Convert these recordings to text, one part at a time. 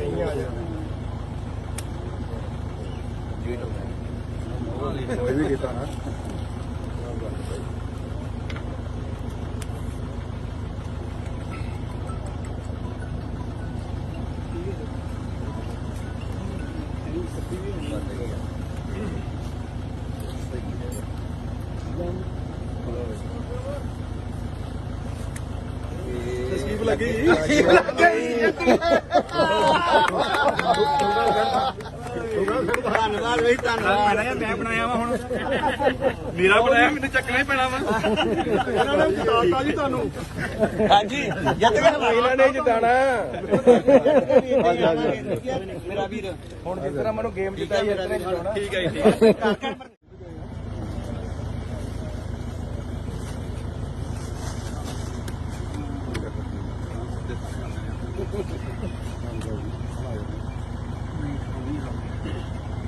ਨਹੀਂ ਆ ਜਾਣਾ ਉਹ ਵੀ ਕੀਤਾ ਨਾ Thank you. ਲੱਗੀ। ਧੰਨਵਾਦ ਬਈ ਧੰਨਵਾਦ। ਮੈਂ ਬਣਾਇਆ ਵਾ ਹੁਣ। ਮੇਰਾ ਬਣਾਇਆ ਮੈਨੂੰ ਚੱਕਣਾ ਹੀ ਪੈਣਾ ਵਾ। ਇਹਨਾਂ ਨੇ ਜਿਤਾਤਾ ਜੀ ਤੁਹਾਨੂੰ ਹਾਂਜੀ ਗਏ ਇਹਨਾਂ ਨੇ ਜਿਤਾਣਾ ਮੇਰਾ ਵੀਰ। ਹੁਣ ਜਿਸ ਤਰ੍ਹਾਂ ਮੈਨੂੰ ਗੇਮ ਜਿਤਾਈ ਇਸ ਤਰ੍ਹਾਂ ਜਿਤਾਉਣਾ ਠੀਕ ਹੈ ਜੀ ਠੀਕ ਹੈ। 残り3分以上。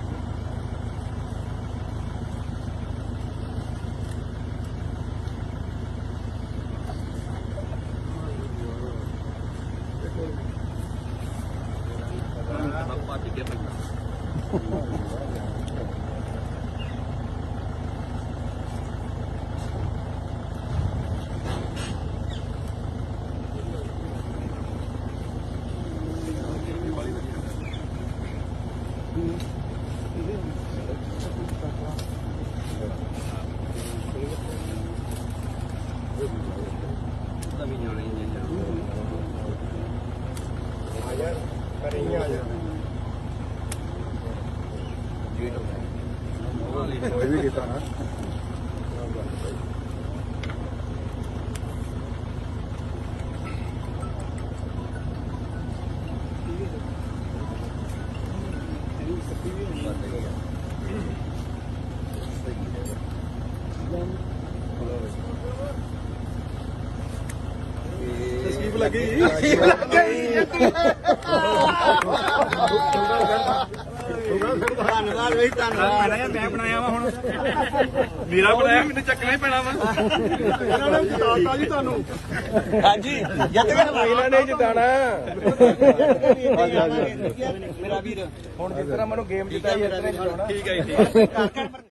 ਕੋਈ ਵੀ ਕੀਤਾ ਨਾ। ਸਕੀਪ ਲੱਗੀ। ਧੰਨਵਾਦ ਬਈ ਧੰਨਵਾਦ। ਮੈਂ ਬਣਾਇਆ ਵਾ ਹੁਣ। ਮੇਰਾ ਬਣਾਇਆ ਮੈਨੂੰ ਚੱਕਣਾ ਹੀ ਪੈਣਾ ਵਾ। ਇਹਨਾਂ ਨੇ ਜਿਤਾਤਾ ਜੀ ਤੁਹਾਨੂੰ ਹਾਂਜੀ ਜਿੱਤ ਗਏ ਇਹਨਾਂ ਨੇ ਜਿਤਾਣਾ ਮੇਰਾ ਵੀਰ। ਹੁਣ ਜਿਸ ਤਰ੍ਹਾਂ ਮੈਨੂੰ ਗੇਮ ਜਿਤਾਈ ਇਸ ਤਰ੍ਹਾਂ ਜਿਤਾਉਣਾ। ਠੀਕ ਹੈ ਜੀ